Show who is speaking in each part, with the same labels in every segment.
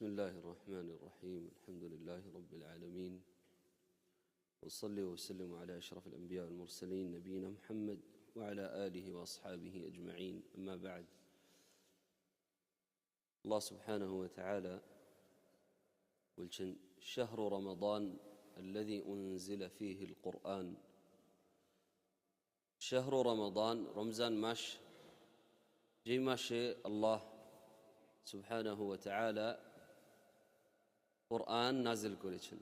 Speaker 1: بسم الله الرحمن الرحيم. الحمد لله رب العالمين. وصلي وسلم على أشرف الأنبياء والمرسلين نبينا محمد وعلى آله وأصحابه أجمعين. أما بعد الله سبحانه وتعالى شهر رمضان الذي أنزل فيه القرآن. شهر رمضان رمزان ماش جي ماشي الله سبحانه وتعالى কোরআন নাজিল করেছেন।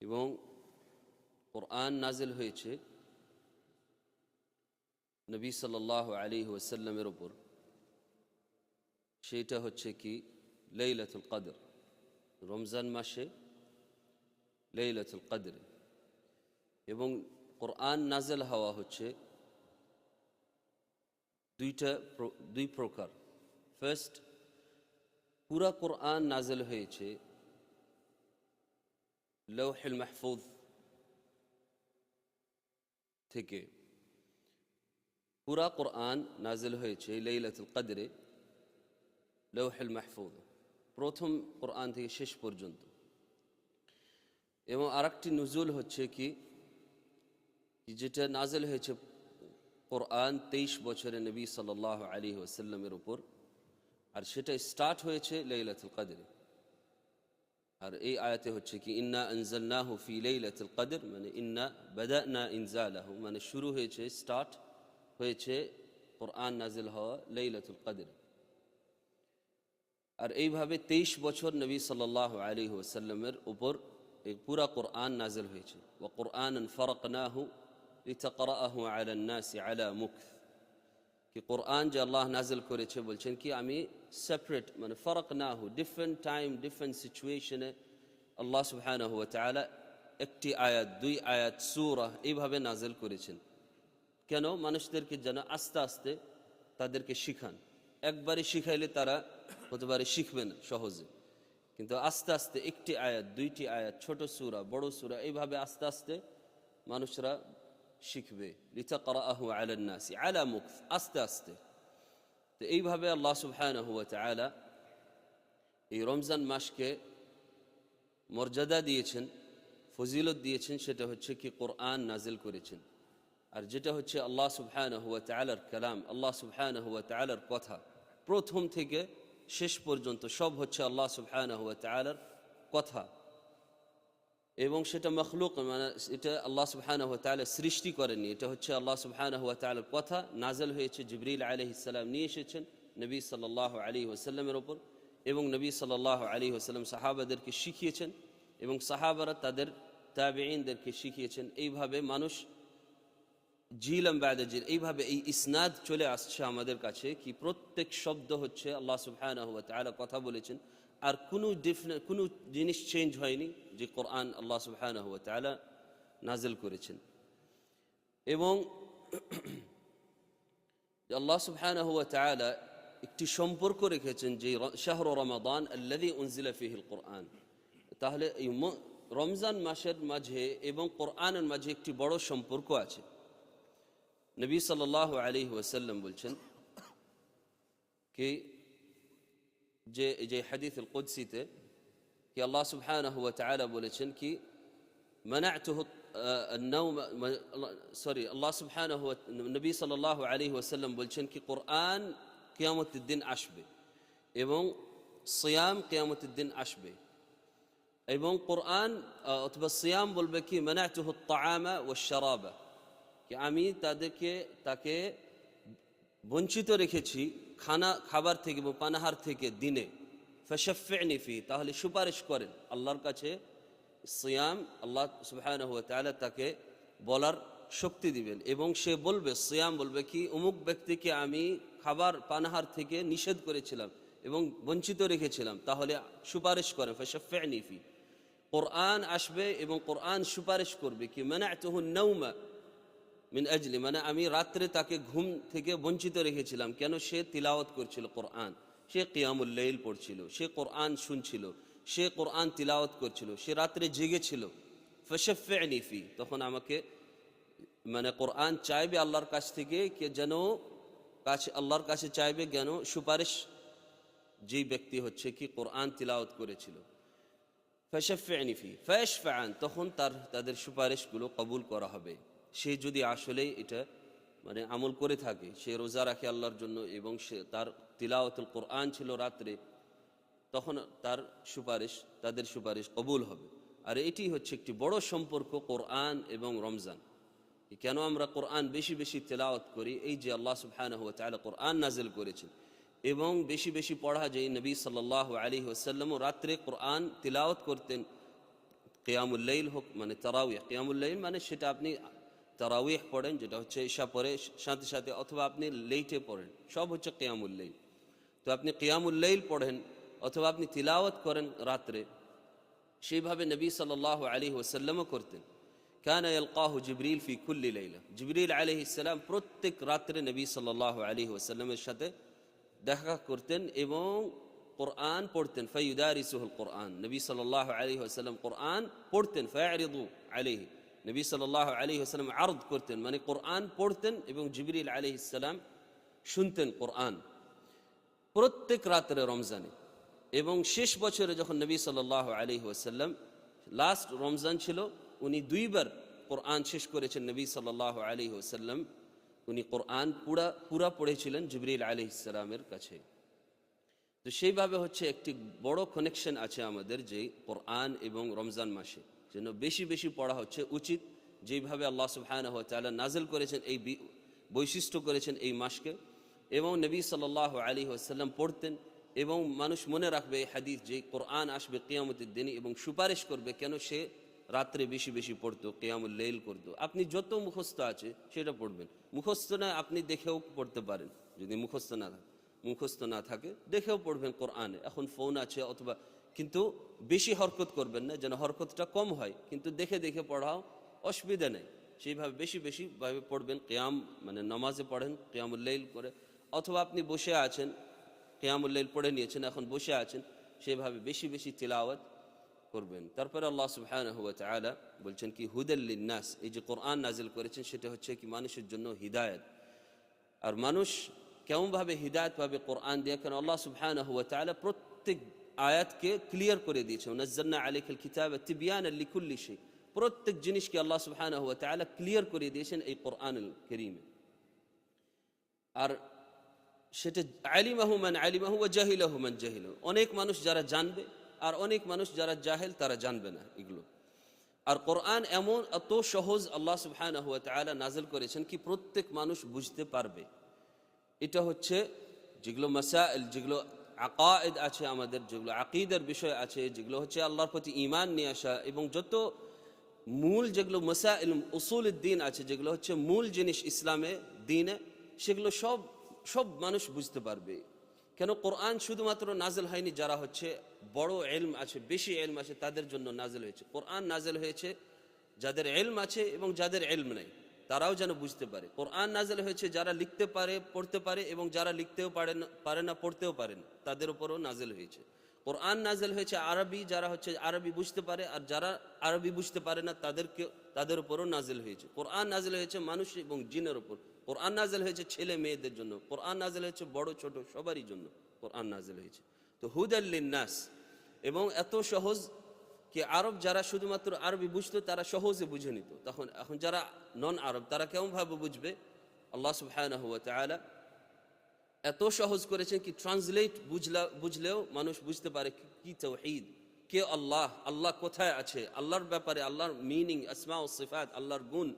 Speaker 1: এবং কোরআন নাজিল হয়েছে নবী সাল্লাহ আলী ওয়াসাল্লামের ওপর সেইটা হচ্ছে কি? লাইলাতুল কদর। রমজান মাসে লাইলাতুল কদর। এবং কোরআন নাজেল হওয়া হচ্ছে দুইটা দুই প্রকার। ফার্স্ট পুরা কোরআন নাজেল হয়েছে লৌহিল মাহফুজ থেকে। পুরা কোরআন নাজেল হয়েছে লাইলাতুল কদরে লৌহিল মাহফুজ, প্রথম কোরআন থেকে শেষ পর্যন্ত। এবং আরেকটি নজুল হচ্ছে কি যেটা নাজেল হয়েছে কোরআন তেইশ বছরে নবী সাল্লাহ আলী ওসাল্লামের উপর। আর সেটা স্টার্ট হয়েছে লাইলাতুল কদরে। আর এই আয়াতে হচ্ছে কি, ইন্না আনজালনাহু ফি লাইলাতুল কদর মানে ইন্না বাদানা ইনজালাহু মানে শুরু হয়েছে স্টার্ট হয়েছে কোরআন নাজিল হওয়া লাইলাতুল কদর। আর এইভাবে তেইশ বছর নবী সাল্লাহ আলী ওসাল্লামের উপর এই পুরা কোরআন নাজিল হয়েছে। ও কোরআন ফরকনাহু লিতাকরাহু আলা নাসি আলা মুখ কি কোরআন যে আল্লাহ নাজিল করেছে বলছেন কি, আমি সেপারেট মানে ফরক না হু ডিফারেন্ট টাইম ডিফারেন্ট সিচুয়েশনে আল্লাহ সুবহানাহু ওয়া তাআলা একটি আয়াত, দুই আয়াত, সূরা এইভাবে নাজেল করেছেন। কেন? মানুষদেরকে যেন আস্তে আস্তে তাদেরকে শিখান। একবারে শিখাইলে তারা হতে পারে শিখবে না সহজে। কিন্তু আস্তে আস্তে একটি আয়াত, দুইটি আয়াত, ছোট সুরা, বড় সুরা, এইভাবে আস্তে আস্তে মানুষরা শিখবে। লিতা করা আহু আলান্নাসি আলা মুখ আস্তে আস্তে। তো এইভাবে আল্লাহ সুবহানাহু ওয়া তাআলা এই রমজান মাসকে মর্যাদা দিয়েছেন, ফজিলত দিয়েছেন, সেটা হচ্ছে কি কোরআন নাজিল করেছেন। আর যেটা হচ্ছে আল্লাহ সুবহানাহু ওয়া তাআলার কালাম, আল্লাহ সুবহানাহু ওয়া তাআলার কথা। প্রথম থেকে শেষ পর্যন্ত সব হচ্ছে আল্লাহ সুবহানাহু ওয়া তাআলার কথা। এবং সেটা মখলুক মানে এটা আল্লাহ সুবহানাহু ওয়া তাআলা সৃষ্টি করেননি। এটা হচ্ছে আল্লাহ সুবহানাহু ওয়া তাআলার কথা নাজল হয়েছে জিবরিল আলহ ইসাল্লাম নিয়ে এসেছেন নবী সাল্লাল্লাহু আলী ওসাল্লামের ওপর এবং নবী সাল্লাল্লাহু আলী ওসাল্লাম সাহাবাদেরকে শিখিয়েছেন এবং সাহাবারা তাদের তাবেইনদেরকে শিখিয়েছেন। এইভাবে মানুষ জিলাম বাদা জিল, এইভাবে এই ইসনাদ চলে আসছে আমাদের কাছে কি প্রত্যেক শব্দ হচ্ছে আল্লাহ সুবহানাহু ওয়া তাআলা কথা বলেছেন, আর কোনো ডিফারেন্ট কোনো জিনিস চেঞ্জ হয়নি যে কোরআন আল্লাহ সুবহানাহু ওয়া তাআলা নাজিল করেছেন। এবং আল্লাহ সুবহানাহু ওয়া তাআলা একটি সম্পর্ক রেখেছেন যে শাহর রমাদান আল্লাযী উনজিলা ফিহিল কোরআন তাহলে এই রমজান মাসের মাঝে এবং কোরআনের মাঝে একটি বড় সম্পর্ক আছে। নবী সাল্লাল্লাহু আলাইহি ওয়াসাল্লাম বলছেন কি যে এই যে হাদিস আল কুদসিতে কি আল্লাহ সুবহানাহু ওয়া তাআলা বলেছেন কি منعته النوم সরি আল্লাহ সুবহানাহু ওয়া নবী সাল্লাল্লাহু আলাইহি ওয়াসাল্লাম বলছেন কি কোরআন কিয়ামতের দিন আসবে এবং সিয়াম কিয়ামতের দিন আসবে এবং কোরআন আহ, অথবা সিয়াম বলবে কি মানাতুহু الطعام والشراب কি আমি তাদেরকে, তাকে বঞ্চিত রেখেছি খানা, খাবার থেকে এবং পানাহার থেকে দিনে। ফশফেনি ফি, তাহলে সুপারিশ করেন। আল্লাহর কাছে সিয়াম, আল্লাহ সুবহানাহু ওয়া তাআলা তাকে বলার শক্তি দিবেন। এবং সে বলবে, সিয়াম বলবে কি, অমুক ব্যক্তিকে আমি খাবার, পানাহার থেকে নিষেধ করেছিলাম এবং বঞ্চিত রেখেছিলাম, তাহলে সুপারিশ করেন। ফশফেনি ফি। কোরআন আসবে এবং কোরআন সুপারিশ করবে কি, মানাতুহু নৌমা মিন আজলি মানে আমি রাত্রে তাকে ঘুম থেকে বঞ্চিত রেখেছিলাম। কেন? সে তিলাওয়াত করছিল কোরআন। সে কিয়ামুল্লাইল পড়ছিল, সে কোরআন শুনছিল, সে কোরআন তিলাওয়াত করছিল, সে রাত্রে জেগেছিল। ফশফেনি ফি, তখন আমাকে মানে কোরআন চাইবে আল্লাহর কাছ থেকে কে যেন কাছে, আল্লাহর কাছে চাইবে যেন সুপারিশ যেই ব্যক্তি হচ্ছে কি কোরআন তিলাওয়াত করেছিল। ফ্যাশাফি ফি, ফ্যাশফান, তখন তার, তাদের সুপারিশগুলো কবুল করা হবে। সে যদি আসলেই এটা মানে আমল করে থাকে, সে রোজা রাখে আল্লাহর জন্য এবং সে তার তিলাওয়াতুল কোরআন ছিল রাত্রে, তখন তার সুপারিশ, তাদের সুপারিশ কবুল হবে। আর এটি হচ্ছে একটি বড় সম্পর্ক কোরআন এবং রমজান। কেন আমরা কোরআন বেশি বেশি তেলাওয়াত করি? এই যে আল্লাহ সুবহানাহু ওয়া তাআলা কোরআন নাজিল করেছেন এবং বেশি বেশি পড়া যে নবী সাল্লাল্লাহু আলাইহি ওয়াসাল্লামও রাত্রে কোরআন তিলাওয়াত করতেন। কিয়ামুল্লাইল হোক মানে তারাউইহ কিয়ামুল্লাইল মানে সেটা আপনি তারাউইহ পড়েন, যেটা হচ্ছে ঈশা পড়ে, সাথে সাথে অথবা আপনি লেইটে পড়েন, সব হচ্ছে কিয়ামুল্লাইল তো আপনি কেয়ামুল্লাইল পড়েন অথবা আপনি তিলাওয়াত করেন রাত্রে, সেইভাবে নবী সাল্লাল্লাহু আলাইহি ওয়াসাল্লামও করতেন। কানা ইয়ালকাহু জিবরিল ফি কুল্লি লাইলা। জিবরিল আলাইহিস সালাম প্রত্যেক রাত্রে নবী সাল্লাল্লাহু আলাইহি ওয়াসাল্লামের সাথে দেখা করতেন এবং কোরআন পড়তেন। ফাইউদারিসুহুল কোরআন। নবী সাল্লাল্লাহু আলাইহি ওয়াসাল্লাম কোরআন পড়তেন, ফায়ারিদু আলাইহি। নবী সাল্লাল্লাহু আলাইহি ওয়াসাল্লাম আরদ করতেন মানে কোরআন পড়তেন এবং জিবরিল আলাইহিস সালাম শুনতেন কোরআন। প্রত্যেক রাত্রে রমজানে এবং শেষ বছরে যখন নবী সাল্লাহ আলহি ওয়াসাল্লাম লাস্ট রমজান ছিল, উনি দুইবার কোরআন শেষ করেছেন নবী সাল্লাহ আলহি ওসাল্লাম উনি কোরআন পুরা পুরা পড়েছিলেন জিবরিল আলি ইসলামের কাছে। তো সেইভাবে হচ্ছে একটি বড় কানেকশন আছে আমাদের যে কোরআন এবং রমজান মাসে। যেন বেশি বেশি পড়া হচ্ছে। উচিত যেইভাবে আল্লাহ সুবহানাহু ওয়া তাআলা করেছেন এই বৈশিষ্ট্য করেছেন এই মাসকে। এবং নবী সাল্লাল্লাহু আলাইহি ওয়াসাল্লাম পড়তেন এবং মানুষ মনে রাখবে এই হাদিস যে কোরআন আসবে কিয়ামতের দিনে এবং সুপারিশ করবে কেন সে রাত্রে বেশি বেশি পড়তো, কেয়ামুল লেইল করতো। আপনি যত মুখস্থ আছে সেটা পড়বেন। মুখস্থ না আপনি দেখেও পড়তে পারেন। যদি মুখস্থ না থাকে মুখস্থ না থাকে, দেখেও পড়বেন কোরআনে। এখন ফোন আছে অথবা কিন্তু বেশি হরকত করবেন না, যেন হরকতটা কম হয়। কিন্তু দেখে দেখে পড়াও অসুবিধা নেই। সেইভাবে বেশি বেশি ভাবে পড়বেন, কেয়াম মানে নামাজে পড়েন কেয়ামুল্লাইল করে। অথবা আপনি বসে আছেন কেয়ামুল্লাইল পড়ে নিয়েছেন, এখন বসে আছেন সেভাবে বেশি বেশি তিলাওয়াত করবেন। তারপরে আল্লাহ সুবহানাহু ওয়া তাআলা বলছেন কি হুদাল্লিন নাস এই যে কোরআন নাজিল করেছেন, সেটা হচ্ছে কি, মানুষের জন্য হিদায়াত। আর মানুষ কেমনভাবে হিদায়ত পাবে কোরআন দিয়ে কেন আল্লাহ সুবহানাহু ওয়া তাআলা প্রত্যেক আয়াতকে ক্লিয়ার করে দিয়েছে। নাজ্জালনা আলাইকাল কিতাবা তিবয়ানান লিকুল্লি শাই। প্রত্যেক জিনিসকে আল্লাহ সুবহানাহু ওয়া তাআলা ক্লিয়ার করে দিয়েছেন এই কোরআনুল কারীমে। আর সেটা আলিমাহু মান আলিমাহু ওয়া জাহিলাহু মান জাহিলাহু। অনেক মানুষ যারা জানবে আর অনেক মানুষ যারা জাহেল তারা জানবে না এগুলো। আর কোরআন এমন এত সহজ আল্লাহ সুবহানাহু ওয়া তাআলা নাযিল করেছেন কি প্রত্যেক মানুষ বুঝতে পারবে। এটা হচ্ছে যেগুলো মাসাইল, যেগুলো আকায়েদ আছে আমাদের, যেগুলো আকিদের বিষয় আছে, যেগুলো হচ্ছে আল্লাহর প্রতি ইমান নিয়ে আসা এবং যত মূল যেগুলো মাসাইল, উসুল দিন আছে, যেগুলো হচ্ছে মূল জিনিস ইসলামে, দিনে, সেগুলো সব সব মানুষ বুঝতে পারবে। কেন কোরআন শুধুমাত্র নাজেল হয়নি, যারা হচ্ছে বড় এলম আছে, বেশি এলম আছে, তাদের জন্য নাজেল হয়েছে। কোরআন নাজেল হয়েছে, যাদের এলম আছে এবং যাদের এলম নেই। তারাও যেন বুঝতে পারে। কোরআন নাজেল হয়েছে যারা লিখতে পারে, পড়তে পারে এবং যারা লিখতেও পারে না পারে না, পড়তেও পারে না, তাদের উপরও নাজেল হয়েছে। কোরআন নাজেল হয়েছে আরবি, যারা হচ্ছে আরবি বুঝতে পারে আর যারা আরবি বুঝতে পারে না, তাদেরকে, তাদের উপরও নাজেল হয়েছে। কোরআন নাজেল হয়েছে মানুষ এবং জিনের উপর। কোরআন নাজেল হয়েছে ছেলে মেয়েদের জন্য। কোরআন নাজেল হয়েছে বড়, ছোট সবারই জন্য কোরআন নাজেল হয়েছে। তো হুদাল্লিন নাস এবং এত সহজ কি আরব যারা শুধুমাত্র আরবি বুঝতো, তারা সহজে বুঝে নিত। তখন, এখন যারা নন আরব তারা কেমনভাবে বুঝবে? আল্লাহ সুবহানাহু ওয়া তাআলা এত সহজ করেছেন কি ট্রান্সলেট বুঝলা বুঝলেও মানুষ বুঝতে পারে কি- কি তৌহিদ, কে আল্লাহ আল্লাহ কোথায় আছে, আল্লাহর ব্যাপারে, আল্লাহর মিনিং আসমা ও সিফাত আল্লাহর গুণ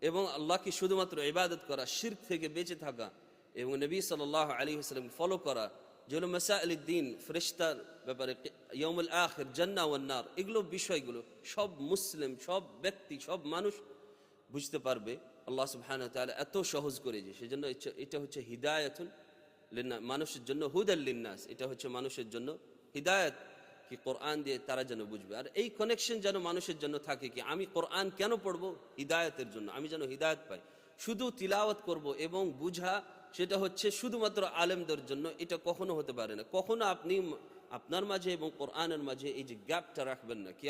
Speaker 1: এবং আল্লাহকে শুধুমাত্র ইবাদত করা, শিরক থেকে বেঁচে থাকা এবং নবী সাল্লাহ আলী হাসলাম ফলো করা যেগুলো মাসাইল দিন ফেরিস্তার ব্যাপারে ইয়মুল আখির জান্না ওয়ান্নার এগুলো বিষয়গুলো সব মুসলিম, সব ব্যক্তি, সব মানুষ বুঝতে পারবে। আল্লাহ সুবহানাহু ওয়া তাআলা এত সহজ করে যে সেজন্য এটা হচ্ছে হিদায়াতুন লিন্না মানুষের জন্য হুদাল লিন্নাস। এটা হচ্ছে মানুষের জন্য হিদায়াত কি কোরআন দিয়ে তারা যেন বুঝবে। আর এই কানেকশন যেন মানুষের জন্য থাকে কি, আমি কোরআন কেন পড়ব? হিদায়তের জন্য। আমি যেন হিদায়ত পাই। শুধু তিলাওয়াত করব এবং বুঝা, সেটা হচ্ছে শুধুমাত্র আলেমদের জন্য, এটা কখনো হতে পারে না। কখনো আপনি আপনার মাঝে এবং কোরআনের মাঝে এই যে গ্যাপটা রাখবেন না, কি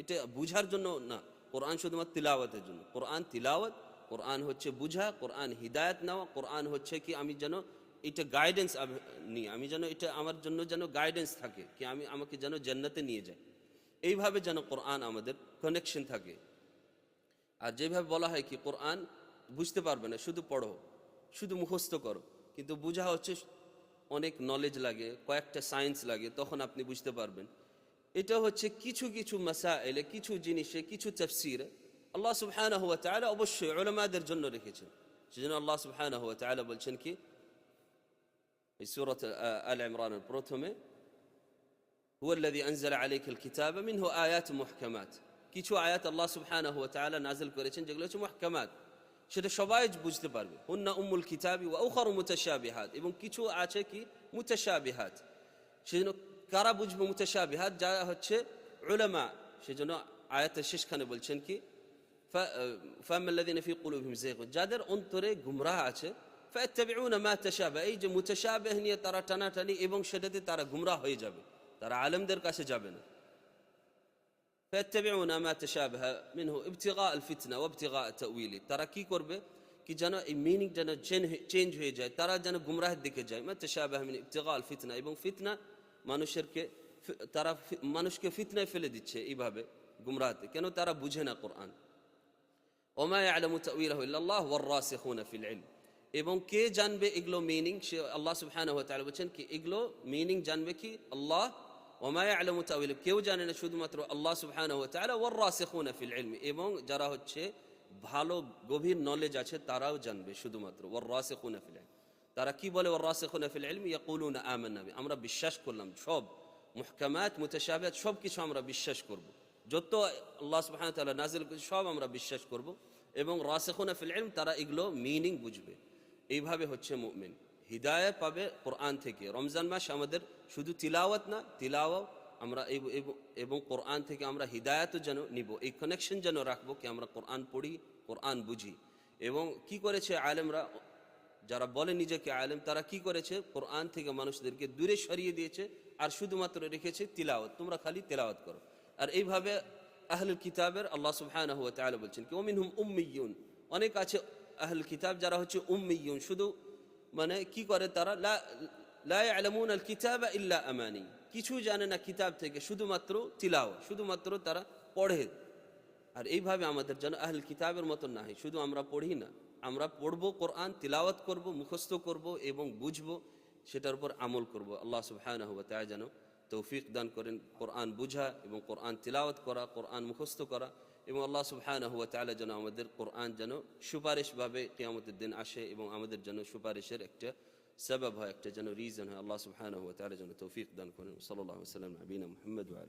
Speaker 1: এটা বুঝার জন্য না। কোরআন শুধুমাত্র তিলাওয়াতের জন্য। কোরআন তিলাওয়াত, কোরআন হচ্ছে বুঝা, কোরআন হিদায়ত নেওয়া, কোরআন হচ্ছে কি আমি যেন এটা গাইডেন্স নিই, আমি যেন এটা আমার জন্য যেন গাইডেন্স থাকে, কি আমি আমাকে যেন জান্নাতে নিয়ে যায়। এইভাবে যেন কোরআন আমাদের কানেকশন থাকে। আর যেভাবে বলা হয় কি, কোরআন বুঝতে পারবে না, শুধু পড়ো, শুধু মুখস্থ করো, কিন্তু বোঝা হচ্ছে অনেক নলেজ লাগে কয়েকটা সায়েন্স লাগে তখন আপনি বুঝতে পারবেন এটা হচ্ছে কিছু কিছু মাসাইলে কিছু জিনিসে কিছু তাফসীর আল্লাহ সুবহানাহু ওয়া তাআলা অবশ্যই উলামাদের জন্য রেখেছেন সেজন্য আল্লাহ সুবহানাহু ওয়া তাআলা বলছেন কি এই সুরত আল ইমরানের প্রথমে هو الذي أنزل عليك الكتاب منه آيات محكمات আয়াত آيات الله سبحانه وتعالى نازل করেছেন যেগুলো محكمات সেটা সবাই বুঝতে পারবে। হুন্না উম্মুল কিতাবি ওয়া উখারু মুতাশাবিহাত। এবং কিছু আছে কি? মুতাশাবিহাত। সেজন্য কারা বুঝবে মুতাশাবিহাত? যা হচ্ছে উলামা। সেজন্য আয়াতের শেষখানে বলছেন কি ফাম্মা আল্লাযিনা ফি কুলুবিহিম যাদের অন্তরে গুমরাহ আছে, ফায়াত্তাবিউনা মা তাশাবা এই যে মুতাশাবিহ নিয়ে তারা টানাটানি এবং সেটাতে তারা গুমরাহ হয়ে যাবে। তারা আলেমদের কাছে যাবে না। فيتبعون ما تشابه منه ابتغاء الفتنه وابتغاء تاويله ترى কি করবে কি যেন এই মিনিং যেন চেঞ্জ হয়ে যায় তারা যেন গুমরাহের দিকে যায় মা তাশাবাহ মিন ইবতিগা আল ফিতনা এবং ফিতনা মানুষেরকে ফি- তারা ফি- মানুষকে ফিতনায় ফেলে দিচ্ছে এইভাবে গুমরাহতে কেন তারা বুঝে না কোরআন ওমা ইয়ালামু তাউইলাহু ইল্লাল্লাহ ওয়ার রাসিখুনা ফিল ইলম এবং কে জানবে এগুলো মিনিং সে আল্লাহ সুবহানাহু ওয়া তাআলা বলেন কি এগুলো মিনিং জানবে কি আল্লাহ ওমা ইয়ালামু তাউইল কেউ জানে না শুধুমাত্র আল্লাহ সুবহানাহু ওয়া তাআলা ওয়ার রাসিখুনা ফিল ইলম এবং যারা হচ্ছে ভালো, গভীর নলেজ আছে তারাও জানবে শুধুমাত্র ওয়ার রাসিখুনা ফিল ইলম তারা কি বলে ওয়ার রাসিখুনা ফিল ইলম ইয়াকুলুনা আমান্না বি আমরা বিশ্বাস করলাম সব মুহকামাত, মুতাশাবিহাত সব কিছু আমরা বিশ্বাস করব। যত আল্লাহ সুবহানাহু ওয়া তাআলা নাযিল সব আমরা বিশ্বাস করব এবং রাসিখুনা ফিল ইলম, তারা এগুলো মিনিং বুঝবে। এইভাবে হচ্ছে মুমিন। হিদায়ত পাবে কোরআন থেকে। রমজান মাস আমাদের শুধু তিলাওয়াত না, তিলাওয়াও আমরা এবং কোরআন থেকে আমরা হিদায়তও যেন নিব, এই কানেকশন যেন রাখব কি আমরা কোরআন পড়ি, কোরআন বুঝি। এবং কি করেছে আলেমরা? যারা বলে নিজেকে আলেম, তারা কি করেছে? কোরআন থেকে মানুষদেরকে দূরে সরিয়ে দিয়েছে আর শুধুমাত্র রেখেছে তিলাওয়াত। তোমরা খালি তিলাওয়াত করো। আর এইভাবে আহল কিতাবের আল্লাহ সুবহানাহু ওয়া তাআলা বলছেন কি, ওমিনহুম উম্মিয়ুন। অনেক আছে আহল কিতাব যারা হচ্ছে উম্মিয়ুন। শুধু মানে কি করে তারা? লা লা আল ইল্লা আমানি কিছু জানে না কিতাব থেকে, শুধুমাত্র তিলাও শুধুমাত্র তারা পড়ে। আর এইভাবে আমাদের যেন আহল কিতাবের মতো না হয় শুধু আমরা পড়ি না, আমরা পড়ব, কোরআন তিলাওয়াত করব, মুখস্থ করব এবং বুঝব, সেটার উপর আমল করব। আল্লাহ সুবহানাহু ওয়া তাআলা যেন তৌফিক দান করেন, কোরআন বুঝা এবং কোরআন তিলাওয়াত করা, কোরআন মুখস্থ করা এবং আল্লাহ সুবহানাহু ওয়া তাআলা যেন আমাদের কোরআন যেন সুপারিশভাবে কিয়ামতের দিন আসে এবং আমাদের যেন সুপারিশের একটা সবাব হয় একটা যেন রিজন হয় আল্লাহ সুবহানাহু ওয়া তাআলা যেন তৌফিক দান করেন সাল্লাল্লাহু আলাইহি ওয়া সাল্লাম নবীনা মুহাম্মদ ওয়া